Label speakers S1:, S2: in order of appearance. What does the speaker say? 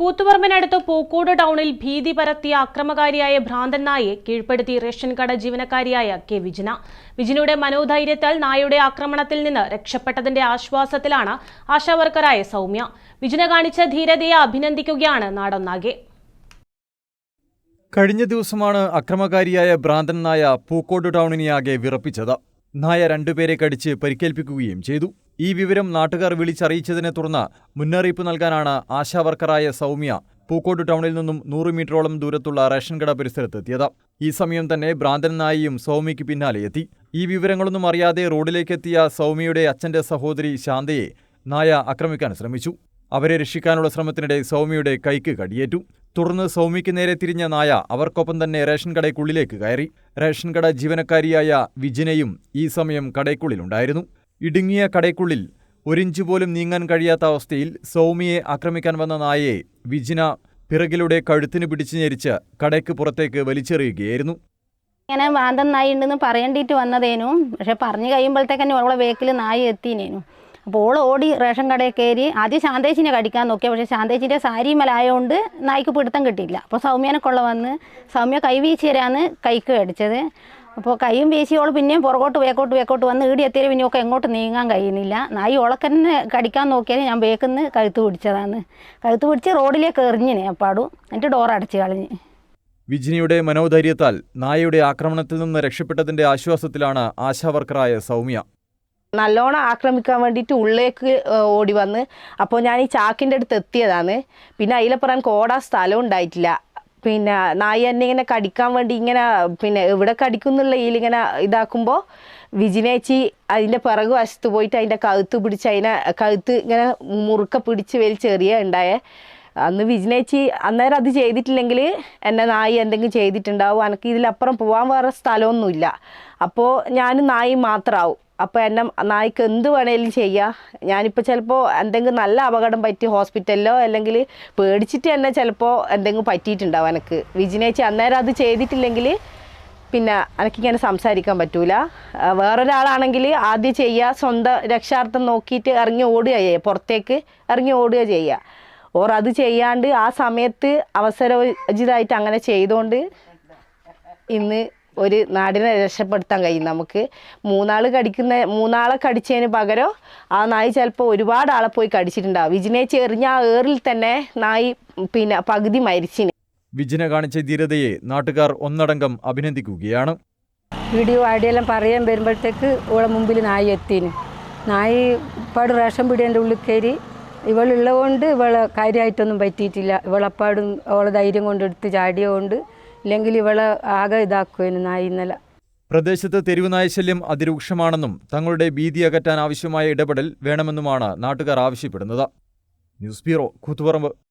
S1: കൂത്തുപറമ്പിനടുത്ത് പൂക്കോട് ടൗണിൽ ഭീതി പരത്തിയ അക്രമകാരിയായ ഭ്രാന്തൻ നായെ കീഴ്പ്പെടുത്തി റേഷൻ കട ജീവനക്കാരിയായ കെ വിജിന. വിജിനയുടെ മനോധൈര്യത്താൽ നായയുടെ ആക്രമണത്തിൽ നിന്ന് രക്ഷപ്പെട്ടതിന്റെ ആശ്വാസത്തിലാണ് ആശാവർക്കറായ സൗമ്യ. വിജിന കാണിച്ച ധീരതയെ അഭിനന്ദിക്കുകയാണ് നാടൊന്നാകെ.
S2: കഴിഞ്ഞ ദിവസമാണ് അക്രമകാരിയായ ഭ്രാന്തൻ നായ പൂക്കോട് ടൗണിനെയാകെ വിറപ്പിച്ചത്. നായ രണ്ടുപേരെ കടിച്ച് പരിക്കേൽപ്പിക്കുകയും ചെയ്തു. ഈ വിവരം നാട്ടുകാർ വിളിച്ചറിയിച്ചതിനെ തുടർന്ന് മുന്നറിയിപ്പ് നൽകാനാണ് ആശാവർക്കറായ സൗമ്യ പൂക്കോട് ടൗണിൽ നിന്നും നൂറ് മീറ്ററോളം ദൂരത്തുള്ള റേഷൻ കട പരിസരത്തെത്തിയത്. ഈ സമയം തന്നെ ഭ്രാന്തൻ നായിയും സൗമ്യയ്ക്ക് പിന്നാലെ എത്തി. ഈ വിവരങ്ങളൊന്നും അറിയാതെ റോഡിലേക്കെത്തിയ സൗമ്യയുടെ അച്ഛന്റെ സഹോദരി ശാന്തയെ നായ ആക്രമിക്കാൻ ശ്രമിച്ചു. അവരെ രക്ഷിക്കാനുള്ള ശ്രമത്തിനിടെ സൗമ്യയുടെ കൈക്ക് കടിയേറ്റു. തുടർന്ന് സൗമ്യയ്ക്ക് നേരെ തിരിഞ്ഞ നായ അവർക്കൊപ്പം തന്നെ റേഷൻ കടയ്ക്കുള്ളിലേക്ക് കയറി. റേഷൻ കട ജീവനക്കാരിയായ വിജിനയും ഈ സമയം കടയ്ക്കുള്ളിലുണ്ടായിരുന്നു. ഇടുങ്ങിയ കടയ്ക്കുള്ളിൽ ഒരിഞ്ച് പോലും നീങ്ങാൻ കഴിയാത്ത അവസ്ഥയിൽ സൗമിയെ ആക്രമിക്കാൻ വന്ന നായയെ വിജിന പിറകിലൂടെ കഴുത്തിന് പിടിച്ചു ഞെരിച്ച് കടയ്ക്ക് പുറത്തേക്ക് വലിച്ചെറിയുകയായിരുന്നു.
S3: ഇങ്ങനെ മാന്തൻ നായി ഉണ്ടെന്ന് പറയേണ്ടിയിട്ട് വന്നതേനു. പക്ഷെ പറഞ്ഞു കഴിയുമ്പോഴത്തേക്കന്നെ ഓളെ വേക്കിൽ നായി എത്തിനേനു. അപ്പോൾ ഓൾ ഓടി റേഷൻ കടയിൽ കയറി ആദ്യം ശാന്തേച്ചിനെ കടിക്കാൻ നോക്കിയ. പക്ഷേ ശാന്തേച്ചിന്റെ സാരി മലായതുകൊണ്ട് നായ്ക്ക് പിടുത്തം കിട്ടിയില്ല. അപ്പോൾ സൗമ്യനെ കൊള്ള വന്ന് സൗമ്യ കൈ തരാന്ന് കൈക്ക് കടിച്ചത്. അപ്പോൾ കൈയും വീശി ഓൾ പിന്നെയും പുറകോട്ട് വേക്കോട്ട് വേക്കോട്ട് വന്ന് ഈടി എത്തിയാൽ പിന്നെ ഒക്കെ എങ്ങോട്ട് നീങ്ങാൻ കഴിയുന്നില്ല. നായി ഓളക്കന്നെ കടിക്കാൻ നോക്കിയാൽ ഞാൻ വേക്കുന്ന് കഴുത്ത് പിടിച്ചതാണ്. കഴുത്ത് പിടിച്ച് റോഡിലേക്ക് എറിഞ്ഞിനെ അപ്പാടും എന്നിട്ട് ഡോർ അടച്ച് കളഞ്ഞ്.
S2: വിജിനിയുടെ മനോധൈര്യത്താൽ നായയുടെ ആക്രമണത്തിൽ നിന്ന് രക്ഷപ്പെട്ടതിന്റെ ആശ്വാസത്തിലാണ് ആശാവർക്കറായ സൗമ്യ.
S4: നല്ലോണം ആക്രമിക്കാൻ വേണ്ടിയിട്ട് ഉള്ളിലേക്ക് ഓടി വന്ന്. അപ്പോൾ ഞാൻ ഈ ചാക്കിന്റെ അടുത്ത് എത്തിയതാണ്. പിന്നെ അതിലപ്പുറം പറയാൻ കോടാ സ്ഥലം ഉണ്ടായിട്ടില്ല. പിന്നെ നായി എന്നെ ഇങ്ങനെ കടിക്കാൻ വേണ്ടി ഇങ്ങനെ പിന്നെ എവിടെ കടിക്കുന്നുള്ള ഇതിലിങ്ങനെ ഇതാക്കുമ്പോൾ വിജിനേച്ചി അതിന്റെ പിറകു വശത്ത് പോയിട്ട് അതിന്റെ കഴുത്ത് പിടിച്ച് അതിനെ കഴുത്ത് ഇങ്ങനെ മുറുക്ക പിടിച്ച് വലിച്ചെറിയ ഉണ്ടായേ. അന്ന് വിജിനേച്ചി അന്നേരം അത് ചെയ്തിട്ടില്ലെങ്കിൽ എന്നെ നായി എന്തെങ്കിലും ചെയ്തിട്ടുണ്ടാവും. എനിക്ക് ഇതിലപ്പുറം പോകാൻ വേറെ സ്ഥലമൊന്നുമില്ല. അപ്പോൾ ഞാൻ നായി മാത്രമാവും. അപ്പോൾ എന്നെ നായ്ക്ക് എന്ത് വേണേലും ചെയ്യാം. ഞാനിപ്പോൾ ചിലപ്പോൾ എന്തെങ്കിലും നല്ല അപകടം പറ്റി ഹോസ്പിറ്റലിലോ അല്ലെങ്കിൽ പേടിച്ചിട്ട് തന്നെ ചിലപ്പോൾ എന്തെങ്കിലും പറ്റിയിട്ടുണ്ടാവും എനിക്ക് വിജിനേച്ചി അന്നേരം അത് ചെയ്തിട്ടില്ലെങ്കിൽ പിന്നെ എനിക്കിങ്ങനെ സംസാരിക്കാൻ പറ്റൂല. വേറൊരാളാണെങ്കിൽ ആദ്യം ചെയ്യുക സ്വന്തം രക്ഷാർത്ഥം നോക്കിയിട്ട് ഇറങ്ങി ഓടുക ചെയ്യുക പുറത്തേക്ക് ഇറങ്ങി ഓടുക ചെയ്യുക ഓർ അത് ചെയ്യാണ്ട് ആ സമയത്ത് അവസരോചിതമായിട്ട് അങ്ങനെ ചെയ്തുകൊണ്ട് ഇന്ന് ഒരു നാടിനെ രക്ഷപ്പെടുത്താൻ കഴിയും നമുക്ക്. മൂന്നാൾ കടിക്കുന്ന മൂന്നാളെ കടിച്ചതിന് പകരം ആ നായി ചിലപ്പോൾ ഒരുപാട് ആളെ പോയി കടിച്ചിട്ടുണ്ടാവും. വിജിനെ എറിഞ്ഞ ആ ഏറിൽ തന്നെ നായി പിന്നെ പകുതി മരിച്ചിന്.
S2: വിജിന കാണിച്ച ധീരതയെ നാട്ടുകാർ ഒന്നടങ്കം അഭിനന്ദിക്കുകയാണ്.
S5: വീഡിയോ ആടിയെല്ലാം പറയാൻ വരുമ്പോഴത്തേക്ക് ഓളെ മുമ്പിൽ നായി എത്തിന്. നായി പാട് റേഷൻ പീടിയന്റെ ഉള്ളിൽ കയറി ഇവളുള്ളതുകൊണ്ട് ഇവളെ കാര്യമായിട്ടൊന്നും പറ്റിയിട്ടില്ല. ഇവളപ്പാടും അവളെ ധൈര്യം കൊണ്ടെടുത്ത് ചാടിയോണ്ട് ഇല്ലെങ്കിൽ ഇവളെ ആകെ ഇതാക്കുമായിരുന്നു നായി ഇന്നലെ.
S2: പ്രദേശത്ത് തെരുവുനായശല്യം അതിരൂക്ഷമാണെന്നും തങ്ങളുടെ ഭീതി അകറ്റാൻ ആവശ്യമായ ഇടപെടൽ വേണമെന്നുമാണ് നാട്ടുകാർ ആവശ്യപ്പെടുന്നത്. News bureau Koothuparamba.